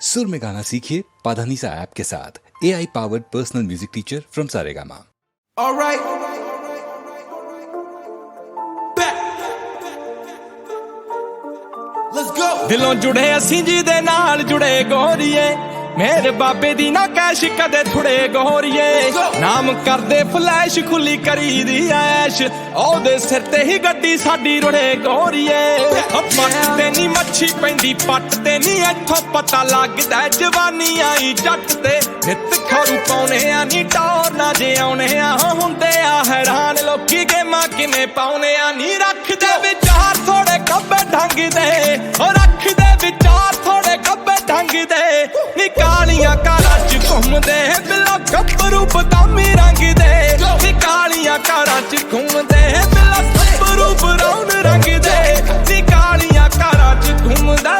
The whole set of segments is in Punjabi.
सुर में गाना सीखिए पाधानीसा ऐप के साथ A I powered personal music teacher from Saregama All right. Back. Let's go. ਦਿਲੋਂ ਜੁੜੇ ਅਸੀਂ ਜੀ ਦੇ ਨਾਲ ਜੁੜੇ ਗੋਰੀਏ ਮੇਰੇ ਬਾਬੇ ਦੀ ਨਾ ਕੈਸ਼ ਕਦੇ ਥੁੜੇ ਗੋਰੀਏ। ਨਾਮ ਕਰਦੇ ਫਲੈਸ਼ ਖੁੱਲੀ ਕਰੀ ਦੀ ਐਸ਼। ਉਹਦੇ ਸਿਰ ਤੇ ਹੀ ਗੱਡੀ ਸਾਡੀ ਰੁੜੇ ਗੋਰੀਏ। ਪੱਟ ਤੇ ਨਹੀਂ ਮੱਛੀ ਪੈਂਦੀ ਪੱਟ ਤੇ ਨਹੀਂ ਇੱਥੋਂ ਪਤਾ ਲੱਗਦਾ ਜਵਾਨੀ ਆਈ ਜੱਟ ਤੇ ਨਿੱਤ ਖਰੂ ਪਾਉਨੇ ਆ ਨੀ ਟੌਰ ਨਾ ਜੇ ਆਉਨੇ ਆ ਹੁੰਦੇ ਆ। ਹੈਰਾਨ ਲੋਕੀ ਗੇਮਾਂ ਕਿਵੇਂ ਪਾਉਨੇ ਆ ਨੀ ਰੱਖਦੇ ਵਿਚਾਰ ਥੋੜੇ ਕੱਬੇ ਢੰਗ ਦੇ। ਚ ਘੁੰਮਦੇ ਗੱਭਰੂ ਬਦਾਮੀ ਰੰਗ ਦੇ। ਨੀ ਕਾਲੀਆਂ ਕਾਰਾਂ ਚ ਘੁੰਮਦੇ ਬਿਲੋ ਗੱਭਰੂ ਬਰਾਊਨ ਰੰਗ ਦੇ। ਨੀ ਕਾਲੀਆਂ ਕਾਰਾਂ ਚ ਘੁੰਮਦੇ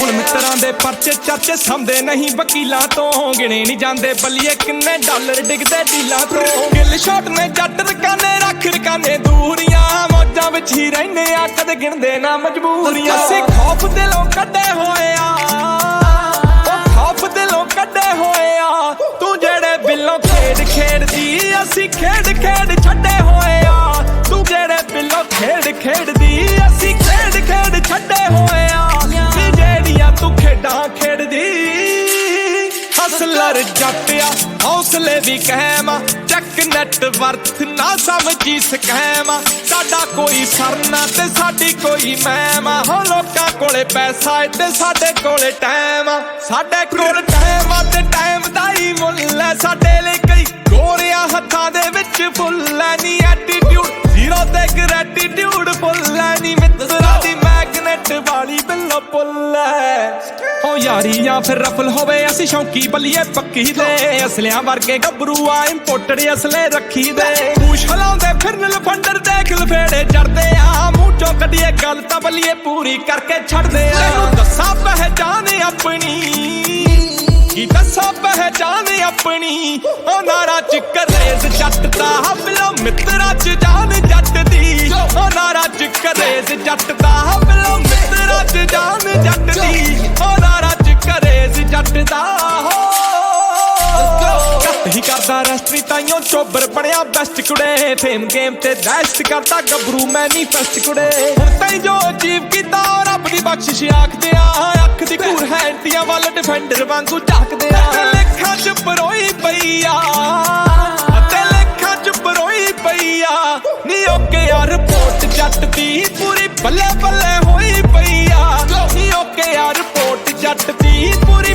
ਹੁਣ ਮਿੱਤਰਾਂ ਦੇ ਪਰਚੇ ਚਰਚੇ ਸੰਦੇ ਨਹੀਂ, ਵਕੀਲਾਂ ਤੋਂ ਗਿਣੇ ਨਹੀਂ ਜਾਂਦੇ। ਬੱਲੀਏ ਕਿੰਨੇ ਡਾਲਰ ਡਿੱਗਦੇ ਡੀਲਾਂ ਤੋਂ। ਗਿੱਲ ਸ਼ਾਟ ਨੇ ਜੱਟ ਰਕਾਨੇ ਰੱਖ ਰਕਾਨੇ ਦੂਰੀਆਂ। ਮੌਜਾਂ ਵਿੱਚ ਹੀ ਰਹਿੰਦੇ ਆ, ਕਦੇ ਗਿਣਦੇ ਨਾ ਮਜਬੂਰੀਆਂ। ਅਸੀਂ ਖੌਫ ਦਿਲੋਂ ਕੱਢੇ ਹੋਏ ਆ। ਦਿਲੋਂ ਕੱਢੇ ਹੋਏ ਆ ਤੂੰ ਜਿਹੜੇ ਬਿੱਲੋਂ ਖੇਡ ਖੇਡਦੀ, ਅਸੀਂ ਖੇਡ ਖੇਡ ਛੱਡੇ ਹੋਏ ਆ ਤੂੰ ਜਿਹੜੇ ਬਿੱਲੋਂ ਖੇਡ ਖੇਡਦੀ, ਅਸੀਂ ਖੇਡ ਖੇਡ ਛੱਡੇ ਹੋਏ ਨੀ ਜਿਹੜੀਆਂ ਤੂੰ ਖੇਡਾਂ ਖੇਡਦੀ ਹਸਲਰ ਜੱਟਿਆ ਹੌਸਲੇ ਵੀ ਕਹਿਮਾ ਚੱਕ ਨੈਟ ਵਰਥ ਨਾ ਸਮਝੀ ਸਕੈਮਾ ਸਾਡਾ ਕੋਈ ਸਰਨਾ ਤੇ ਸਾਡੀ ਕੋਈ ਮਹਿਮਾ ਹੋ ਲੋਕਾਂ ਕੋਲੇ ਪੈਸਾ ਏ ਤੇ ਸਾਡੇ ਕੋਲੇ ਟਾਈਮ ਆ। ਸਾਡੇ ਕੋਲ ਐ ਸਾਡੇ ਲਈ ਕਈ। ਗੋਰਿਆਂ ਹੱਥਾਂ ਦੇ ਵਿੱਚ ਫੁੱਲ ਐ ਨੀ ਐਟੀਟਿਊਡ ਜ਼ੀਰੋ ਤੇ ਗ੍ਰੈਟੀਟਿਊਡ ਫੁੱਲ ਐ ਨੀ। ਮਿੱਤਰਾਂ ਦੀ ਮੈਗਨੇਟ ਵਾਲੀ ਬਿੱਲੋ ਪੁੱਲ ਐ ਹੋ ਯਾਰੀਆਂ ਫਿਰ ਰਫਲ ਹੋਵੇ, ਅਸੀਂ ਸ਼ੌਂਕੀ ਬੱਲੀਏ ਪੱਕੀ ਦੇ। ਅਸਲਿਆਂ ਵਰਗੇ ਗੱਭਰੂ ਆ ਇੰਪੋਰਟਡ ਅਸਲੇ ਰੱਖੀ ਦੇ ਪੂਛ ਹਲਾਉਂਦੇ ਫਿਰਨ ਲਫੰਡਰ ਦੇਖ ਲਫੇੜੇ ਚੜਦੇ ਆ। ਮੂੰਹ ਚੋਂ ਕੱਢੀਏ ਗੱਲ ਤਾਂ ਬੱਲੀਏ ਪੂਰੀ ਕਰਕੇ ਛੱਡਦੇ ਆ। ਤੈਨੂੰ ਦੱਸਾਂ ਪਹਿਚਾਨ ਆਪਣੀ। ਕੀ ਦੱਸਾਂ ਪਹਿਚਾਨ ਆਪਣੀ? ਉਹ ਨਾਰਾ ਚ ਕਰੇਜ਼ ਜੱਟ ਦਾ ਹਬਲੋ ਮਿੱਤਰਾਂ ਚ ਜਾਨ ਜੱਟ ਦੀ। ਉਹ ਨਾਰਾ ਚ ਕਰੇਜ਼ ਜੱਟ ਦਾ ਹਬਲੋ ਮਿੱਤਰਾਂ ਚ ਜਾਨ ਜੱਟ ਦੀ। ਉਹ ਨਾਰਾ ਚ ਕਰੇਜ਼ ਜੱਟ ਦਾ, ਹੀ। ਕਰਦਾ ਰੈਸਟਰੀ ਤਾਈਓ, ਚੋਬਰ ਬਣਿਆ ਬੈਸਟ ਕੁੜੇ। ਫੇਮ ਗੇਮ ਤੇ ਦਹਿਸ਼ਤ ਕਰਦਾ ਗੱਭਰੂ ਮੈਨੀਫੈਸਟ ਕੁੜੇ। ਹੁਣ ਤਾਈ ਜੋ ਅਜੀਬ ਕੀਤਾ, ਰੱਬ ਦੀ ਬਖਸ਼ਿਸ਼ ਆਖਦੇ ਆ ਦੂਰ ਹੈ ਵੱਲ ਡਿਫੈਂਡਰ ਵਾਂਗੂ ਝਾਕਦੇ ਆ। ਲੱਖਾਂ ਚ ਪਰੋਈ ਪਈ ਆ। ਤੇ ਲੱਖਾਂ ਚ ਪਰੋਈ ਪਈ ਆ। ਨੀ ਓਕੇ ਆ ਰਿਪੋਰਟ ਜੱਟ ਦੀ, ਪੂਰੀ ਬੱਲੇ ਬੱਲੇ ਹੋਈ ਪਈ ਆ। ਨੀ ਓਕੇ ਆ ਰਿਪੋਰਟ ਜੱਟ ਦੀ, ਪੂਰੀ